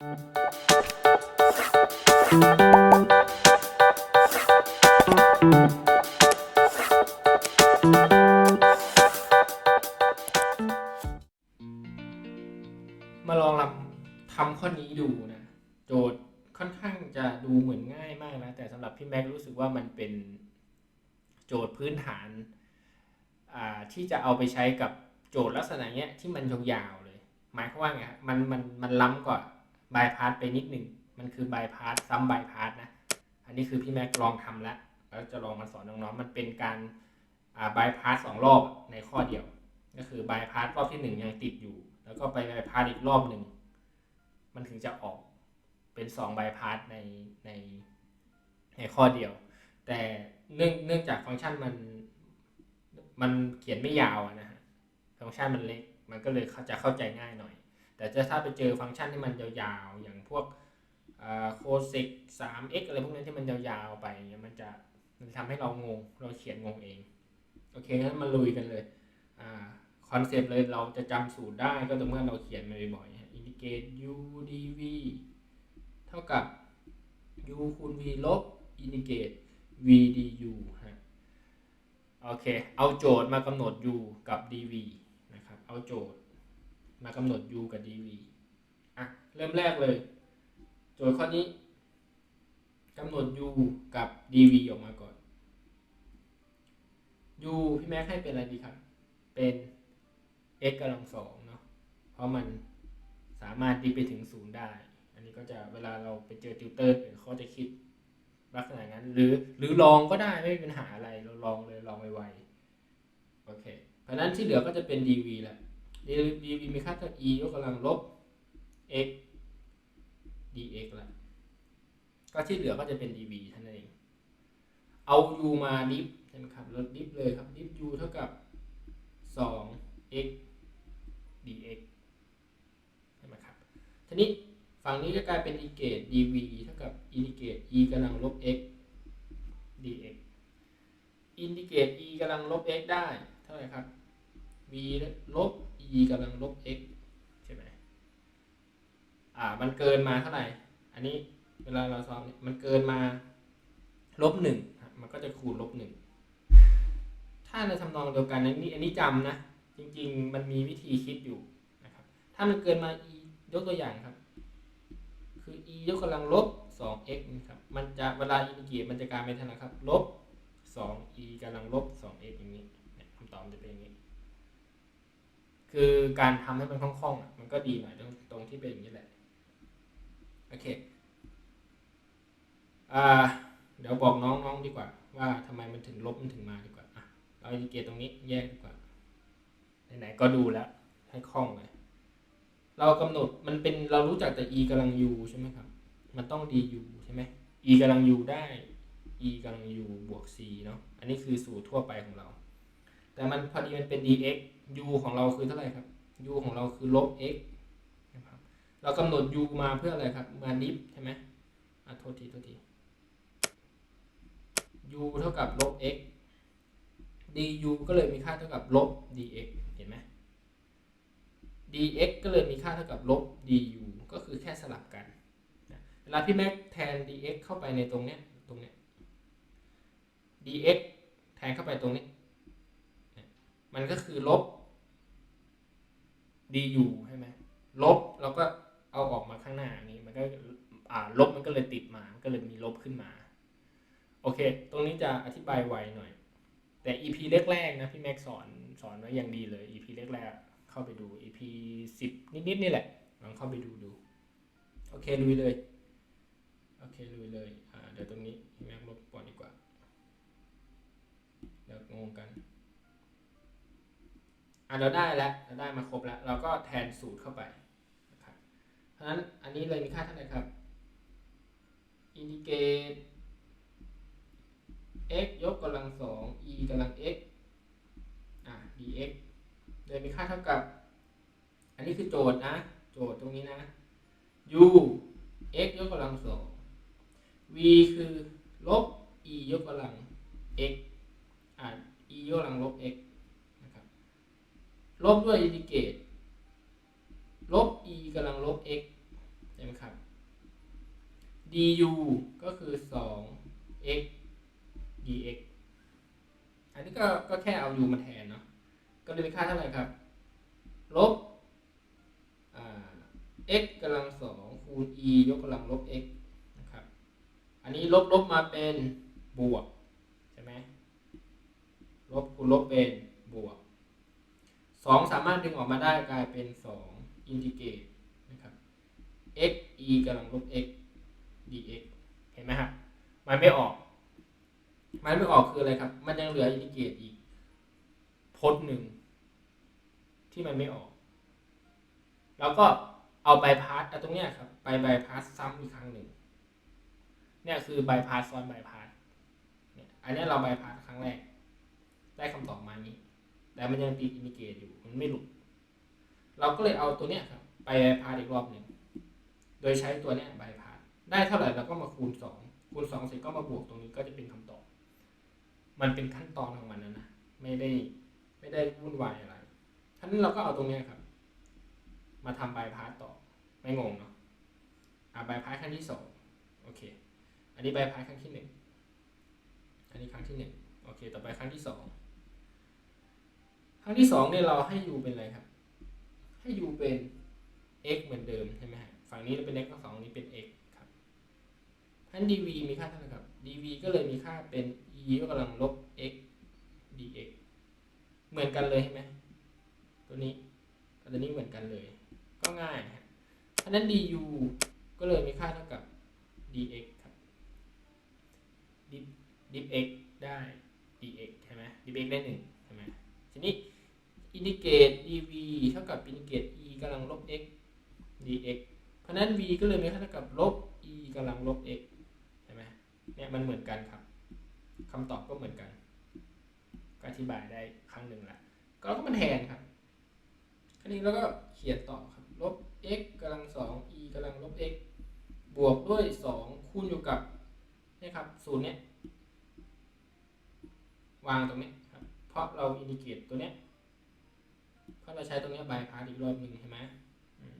มาลองทำทำข้อนี้ดูนะ โจทย์ค่อนข้างจะดูเหมือนง่ายมากนะ แต่สำหรับพี่แม็กรู้สึกว่ามันเป็นโจทย์พื้นฐานที่จะเอาไปใช้กับโจทย์ลักษณะเนี้ยที่มันยาวๆเลย หมายความว่าไงมันมันมันล้ำกว่า บายพาสไปนิดหนึ่ง มันคือบายพาสซ้ำบายพาสนะ อันนี้คือพี่แม็กลองทำแล้ว แล้วจะลองมาสอนน้องๆ มันเป็นการอ่าบายพาสสองรอบในข้อเดียว ก็คือบายพาสรอบที่หนึ่งยังติดอยู่ แล้วก็ไปบายพาสอีกรอบหนึ่ง มันถึงจะออกเป็นสองบายพาสในในในข้อเดียว แต่เนื่องเนื่องจากฟังก์ชันมันมันเขียนไม่ยาวนะฮะ ฟังก์ชันมันเล็ก มันก็เลยเขาจะเข้าใจง่ายหน่อย แต่จะถ้าไปเจอฟังก์ชันที่มันยาวๆ อย่างพวกโคเซกสามเอ็กอะไรพวกนั้นที่มันยาวๆ ไปเนี่ยมันจะมันทำให้เรางง เราเขียนงงเอง โอเคงั้นมาลุยกันเลยคอนเซปต์เลยเราจะจำสูตรได้ก็ต่อเมื่อเราเขียนมาบ่อยๆ indicate u dv เท่ากับ u คูณ v ลบ indicate v du ฮะโอเค เอาโจทย์มากำหนด u กับ dv นะครับ เอาโจทย์ มากำหนด u กับ dv อะ เริ่มแรกเลย โจทย์ข้อนี้กำหนด u กับ dv ออกมาก่อน u พี่แม็กให้เป็นอะไรดีครับ เป็น x กำลังสองเนาะ เพราะมันสามารถดีไปถึงศูนย์ได้ อันนี้ก็จะเวลาเราไปเจอติวเตอร์เขาจะคิดลักษณะนั้น หรือหรือลองก็ได้ไม่มีปัญหาอะไร เราลองเลยลองไวๆ โอเค เพราะนั้นที่เหลือก็จะเป็น dv แหละ dv มีค่าเท่า e ยกกำลังลบ x dx ละก็ที่เหลือก็จะเป็น dv เท่านั้นเอง เอา u มาดิฟใช่ไหมครับลดดิฟเลยครับ ดิฟ u เท่ากับ 2 x dx ใช่ไหมครับ ทีนี้ฝั่งนี้ก็กลายเป็น indicate dv เท่ากับ indicate e กำลังลบ x dx indicate e กำลังลบ x ได้ เท่าไหร่ครับ v ลบ e กำลังลบ x ใช่ไหมอ่า มันเกินมาเท่าไหร่ อันนี้เวลาเราสอบเนี่ยมันเกินมาลบหนึ่งมันก็จะคูณลบหนึ่งถ้าในทำนองเดียวกันอันนี้อันนี้จำนะ จริง ๆ มันมีวิธีคิดอยู่นะครับ ถ้ามันเกินมา e ยกตัวอย่างครับ คือ e ยกกำลังลบ 2x นะครับ มันจะเวลาอินทิเกรตมันจะกลายเป็นเท่าไหร่ครับ ลบ 2e กำลังลบ 2x อย่างนี้คำตอบจะเป็นอย่างนี้ คือการทำให้มันคล่องๆมันก็ดีหน่อยตรงตรงที่เป็นอย่างนี้แหละ โอเคอ่าเดี๋ยวบอกน้องๆดีกว่า ว่าทำไมมันถึงลบมันถึงมาดีกว่าอะเราอินทิเกตตรงนี้แยกดีกว่าไหนๆก็ดูแล้ว ให้คล่องเลยเรากำหนดมันเป็นเรารู้จักแต่ e กำลัง u ใช่ไหมครับ มันต้อง du ใช่ไหม e กำลัง u ได้ e กำลัง u บวก c เนาะอันนี้คือสูตรทั่วไปของเรา แต่มันพอดีมันเป็น dx u ของเราคือเท่าไหร่ครับ u ของเราคือลบ x นะครับเรากำหนด u มาเพื่ออะไรครับ มาดิฟใช่ไหมอะโทษทีโทษที u เท่ากับลบ x du ก็เลยมีค่าเท่ากับลบ dx เห็นไหม dx ก็เลยมีค่าเท่ากับลบ du ก็คือแค่สลับกัน เวลาพี่แม็กแทน dx เข้าไปในตรงเนี้ยตรงเนี้ย dx แทนเข้าไปตรงนี้ มันก็คือลบ du ใช่ไหมลบเราก็เอาออกมาข้างหน้านี้มันก็อ่าลบมันก็เลยติดมามันก็เลยมีลบขึ้นมา โอเค ตรงนี้จะอธิบายไวหน่อย แต่ EP แรกๆนะพี่แม็กสอนสอนไว้อย่างดีเลย EP แรกๆเข้าไปดู EP สิบนิดๆนี่แหละลองเข้าไปดูดูโอเคลุยเลยโอเคลุยเลยอ่าเดี๋ยวตรงนี้พี่แม็กลบก่อนดีกว่าเดี๋ยวงงกัน อะเราได้แล้วเราได้มาครบแล้ว เราก็แทนสูตรเข้าไปนะครับเพราะฉะนั้นอันนี้เลยมีค่าเท่าไหร่ครับ indicate x ยกกำลังสอง e กำลัง x อะ dx เลยมีค่าเท่ากับ อันนี้คือโจทย์นะ โจทย์ตรงนี้นะ u x ยกกำลังสอง v คือลบ e ยกกำลัง x อะ e ยกกำลังลบ x ลบด้วยอินดิเกตลบ e กำลังลบ x ใช่ไหมครับ du ก็คือสอง x dx อันนี้ก็ก็แค่เอา u มาแทนเนาะ ก็เลยเป็นค่าเท่าไหร่ครับ ลบ x กำลังสองคูณ e ยกกำลังลบ x นะครับ อันนี้ลบลบมาเป็นบวก ใช่ไหม ลบคูณลบเป็นบวก สองสามารถดึงออกมาได้กลายเป็นสองอินทิเกรตนะครับ x e กำลังลบ x dx เห็นไหมครับมันไม่ออก มันไม่ออกคืออะไรครับ มันยังเหลืออินทิเกรตอีกพจน์หนึ่งที่มันไม่ออก แล้วก็เอาใบพาสตรงเนี้ยครับ ไปใบพาสซ้ำอีกครั้งหนึ่งเนี่ยคือใบพาสซ้อนใบพาสเนี่ยอันนี้เราใบพาสครั้งแรก ได้คำตอบมานี้ แต่มันยังติดอินดิเกตอยู่มันไม่หลุด เราก็เลยเอาตัวเนี้ยครับไปใบพาสอีกรอบหนึ่งโดยใช้ตัวเนี้ยใบพาสได้เท่าไหร่เราก็มาคูณสองคูณสองเสร็จก็มาบวกตรงนี้ก็จะเป็นคำตอบ มันเป็นขั้นตอนของมันนะนะไม่ได้ไม่ได้วุ่นวายอะไรท่านั้นเราก็เอาตรงเนี้ยครับ มาทำบายพาสต่อไม่งงเนาะอ่าบายพาสครั้งที่สองโอเค อันนี้บายพาสครั้งที่หนึ่งอันนี้ครั้งที่หนึ่งโอเค ต่อไปครั้งที่สอง ครั้งที่สองเนี่ยเราให้ u เป็นอะไรครับ ให้ u เป็น x เหมือนเดิมใช่ไหมฮะฝั่งนี้เป็น x ทั้งสองนี้เป็น x ครับท่าน dv มีค่าเท่าไหร่ครับ dv ก็เลยมีค่าเป็น e ยกกำลังลบ x dx เหมือนกันเลยใช่ไหมตัวนี้กับตัวนี้เหมือนกันเลย ก็ง่ายครับเพราะนั้น du ก็เลยมีค่าเท่ากับ dx ครับ dip dip x ได้ dx ใช่ไหม dip x ได้หนึ่งใช่ไหมทีนี้ นทิเกรต dv เท่ากับอินทิเกรต e กำลังลบ x dx เพราะนั้น v ก็เลยมีค่าเท่ากับลบ e กำลังลบ x ใช่ไหมเนี่ยมันเหมือนกันครับคำตอบก็เหมือนกันก็อธิบายได้ครั้งหนึ่งละก็เราก็มาแทนครับคราวนี้เราก็เขียนต่อครับลบ x กำลังสอง e กำลังลบ x บวกด้วยสองคูณอยู่กับนี่ครับศูนย์เนี้ยวางตรงนี้ครับเพราะเราอินดิเกตตัวเนี้ยาเราใช้ตรงนี้บายพาสอีกรอบหนึ่งใช่ไหมอืม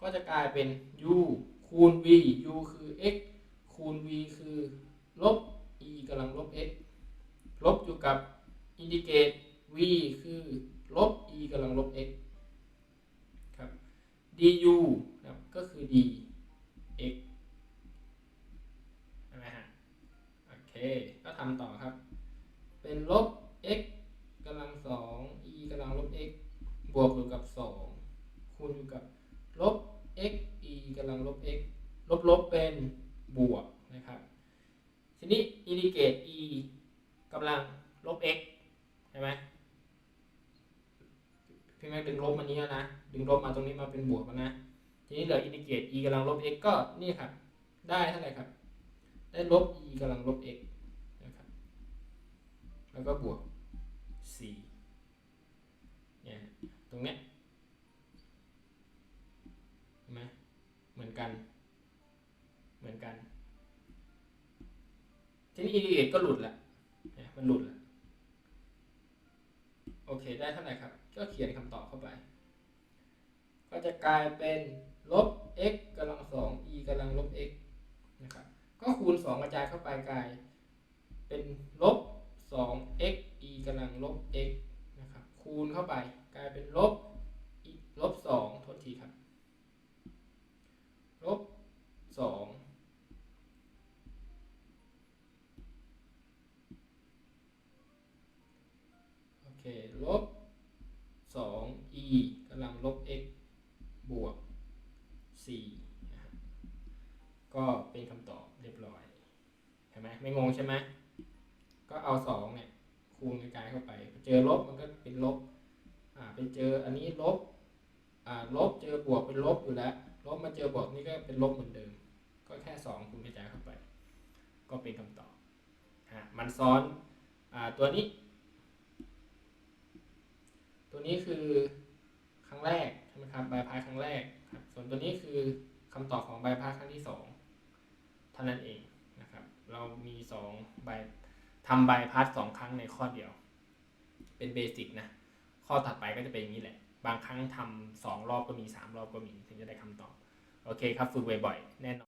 ก็จะกลายเป็น u คูณ v u คือ x คูณ v คือลบ e กำลังลบ x ลบอยู่กับอินดิเกต v คือลบ e กำลังลบ x ครับ du นะครับก็คือ d x ใช่ไหมฮะ โอเค ก็ทำต่อครับ เป็นลบ x กำลังสอง e กำลังลบ x บวกอยู่กับสองคูณอยู่กับลบ x e กำลังลบ x ลบลบเป็นบวกนะครับ ทีนี้อินดิเกต e กำลังลบ x ใช่ไหมพี่แม็กดึงลบมานี้แล้วนะ ดึงลบมาตรงนี้มาเป็นบวกแล้วนะ ทีนี้เหลืออินดิเกต e กำลังลบ x ก็นี่ครับ ได้เท่าไหร่ครับ ได้ลบ e กำลังลบ x นะครับ แล้วก็บวกสี่ รงเนี้ยเห็นไหมเหมือนกัน เหมือนกัน ทีนี้อินดิเกตก็หลุดละเนี่ยมันหลุดละโอเค ได้เท่าไหร่ครับ ก็เขียนคำตอบเข้าไป ก็จะกลายเป็นลบ x กำลังสอง e กำลังลบ x นะครับก็คูณ 2 กระจายเข้าไปกลาย เป็นลบ2 x e กำลังลบ x นะครับ คูณเข้าไป กลายเป็นลบ e ลบ2โทษทีครับลบ2โอเคลบ2 e กำลัง e บ x บวก 4นะครับก็เป็นคำตอบเรียบร้อย เห็นไหมไม่งงใช่ไหม ก็เอา 2 เนี่ย คูณกระจายเข้าไป เจอลบมันก็เป็นลบ อ่า ไปเจออันนี้ลบอ่าลบเจอบวกเป็นลบอยู่แล้ว ลบมาเจอบวกนี่ก็เป็นลบเหมือนเดิม ก็แค่ 2คูณกระจายเข้าไป ก็เป็นคำตอบฮะมันซ้อนอ่าตัวนี้ ตัวนี้คือครั้งแรกใช่ไหมครับบายพาสครั้งแรกครับส่วนตัวนี้คือคำตอบของบายพาสครั้งที่สองเท่านั้นเองนะครับ เรามีสองบทำบายพาสสองครั้งในข้อเดียว เป็นเบสิกนะ ข้อถัดไปก็จะเป็นอย่างนี้แหละ บางครั้งทำสองรอบก็มีสามรอบก็มีถึงจะได้คำตอบ โอเคครับ ฝึกบ่อยๆแน่นอน